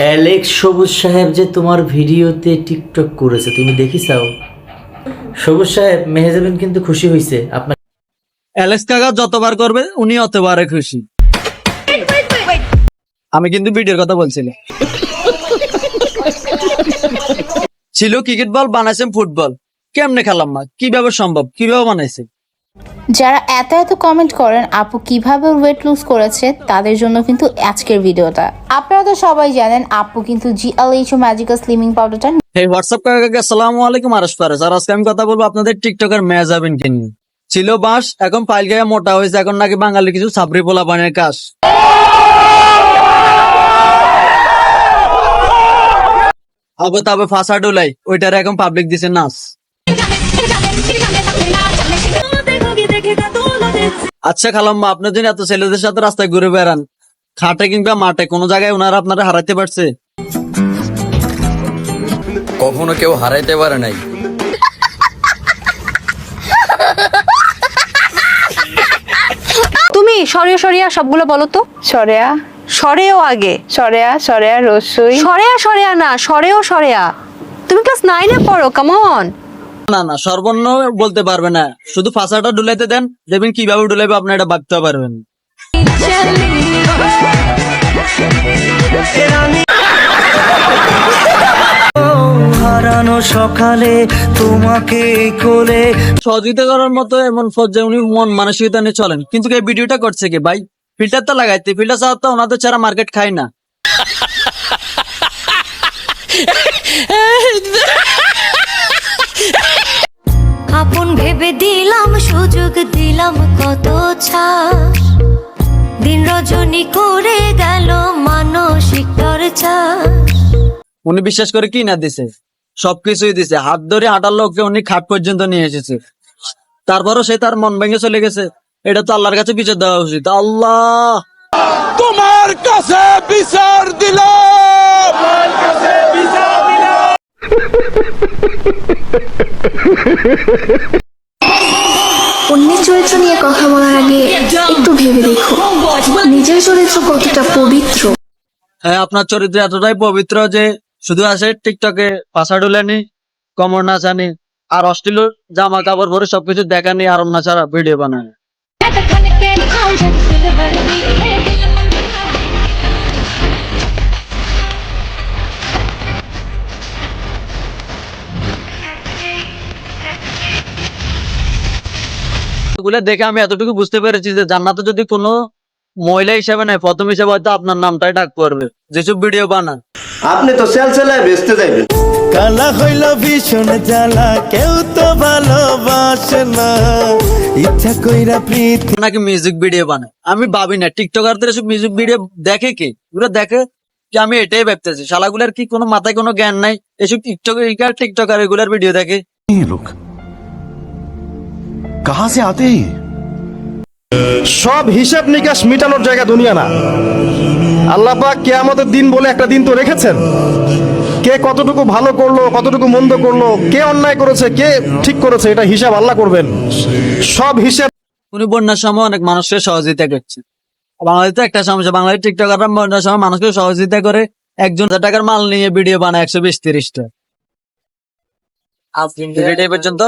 Alex সবুজ সাহেব যে তোমার ভিডিওতে টিকটক করেছে, তুমি দেখিসাও সবুজ সাহেব, মেহেজাবিন কিন্তু খুশি হয়েছে আপনার অ্যালেক্স কাকা যতবার করবে, উনি অতবারে খুশি। আমি কিন্তু ভিডিওর কথা বলছিলাম। ছিল ক্রিকেট বল, বানাইছেন ফুটবল। কেমনে খেলাম মা? কীভাবে সম্ভব? কীভাবে বানাইছে যারা এত এত কমেন্ট করেন আপু কীভাবে ওয়েট লুজ করেছে তাদের জন্য কিন্তু আজকের ভিডিওটা আপনারা তো সবাই জানেন আপু কিন্তু জিএলএইচ ম্যাজিক্যাল স্লিমিং পাউডারটা এই হোয়াটসঅ্যাপ কাকাকে আসসালামু আলাইকুম আরস ফারেস আর আজকে আমি কথা বলব আপনাদের টিকটকের মেয়াজাবিন কে নিয়ে ছিল বাস এখন পাইল গায়ে মোটা হয়েছে এখন নাকি বাঙালি কিছু সাবরি পোলা বানের কাজ আবে তবে ফাঁসা ডোলাই ওইটারে এখন পাবলিক দিছে নাচ আচ্ছা খালাম্মা আপনার জন্য এত ছেলেদের সাথে রাস্তায় ঘুরে বেড়ান। খাটে কিংবা মাঠে কোনো জায়গায় ওনারা আপনারা হারাইতে পারছে? কখনো কেউ হারাইতে পারে নাই। তুমি সরিয়া সরিয়া সবগুলো বলো তো। সরেয়া। সরেও আগে। সরেয়া সরেয়া রসুই। সরেয়া সরেয়া না সরেও সরেয়া। তুমি ক্লাস নাইনে পড়ো কেমন না না সর্বর্ণ বলতে পারবে না। শুধু ফাঁসাটা ডুলাইতে দেন দেখবেন কীভাবে ডুলাইবে আপনি এটা ভাবতে পারবেন। হারানো সকালে তোমাকে কোলে সহযোগিতা করার মতো এমন পর্যায়ে উনি মন মানসিকতা নিয়ে চলেন। কিন্তু এই ভিডিওটা করছে কি ভাই? ফিল্টার তো লাগাইতে ফিল্টার ছাড়া তো ওনাদের ছাড়া মার্কেট খায় না। ভেবে দিলাম সুযোগ দিলাম কত ছাড়? দিন রজনী করে গেল মানসিক টর্চার। উনি বিশ্বাস করে কি না দিছে? সবকিছুই দিছে। হাত ধরে হাঁটার লোককে উনি খাট পর্যন্ত নিয়ে এসেছে। তারপরও সে তার মন ভেঙে চলে গেছে। এটা তো আল্লাহর কাছে বিচার দেওয়া উচিত। আল্লাহ! তোমার অন্যের চরিত্র নিয়ে কথা বলার আগে একটু ভেবে দেখো। নিজের চরিত্র কতটা পবিত্র। হ্যাঁ আপনার চরিত্র এতটাই পবিত্র যে শুধু আছে টিকটকে পাশা ডুলেনি কমর নাচানি আর অশ্লীল জামা কাপড় পরে সবকিছু দেখানি আর নাচারা ছাড়া ভিডিও বানায় গুলো দেখে আমি এতটুকু বুঝতে পেরেছি যে জান্নাতে যদি কোনো মহিলা হিসেবে নেয় প্রথম হিসেবে হয়তো আপনার নামটাই ডাক পড়বে। যেসব ভিডিও বানান। আপনি তো সেলসেলায় বেসতে যাইবেন। কালা হইল ভীষণ জ্বালা কেউ তো ভালোবাসে না। ইচ্ছা কইরা প্রীতি নাকি মিউজিক ভিডিও বানায়? আমি ভাবি না টিকটকারদের সব মিউজিক ভিডিও দেখে কি? ওরা দেখে যে আমি এটাই ভাবতেছি। শালাগুলার কি কোনো মাথায় কোনো জ্ঞান নাই? এসব টিকটকার টিকটকার এগুলার ভিডিও দেখে? লোক कहां से आते हैं সব হিসাব নিকাশ মিটানোর জায়গা দুনিয়া না আল্লাহ পাক কেয়ামতের দিন বলে একটা দিন তো রেখেছেন কে কতটুকু ভালো করলো কতটুকু মন্দ করলো কে অন্যায় করেছে কে ঠিক করেছে এটা হিসাব আল্লাহ করবেন সব হিসাব উনি বন্যার সময় অনেক মানুষকে সহযোগিতা করছে বাংলাদেশে একটা সমস্যা বাংলাদেশ টিকটকাররা বন্যার সময় মানুষকে সহযোগিতা করে একজন হাজার টাকার মাল নিয়ে ভিডিও বানায় একশো বিশ তিরিশটা ভিডিওটা এই পর্যন্ত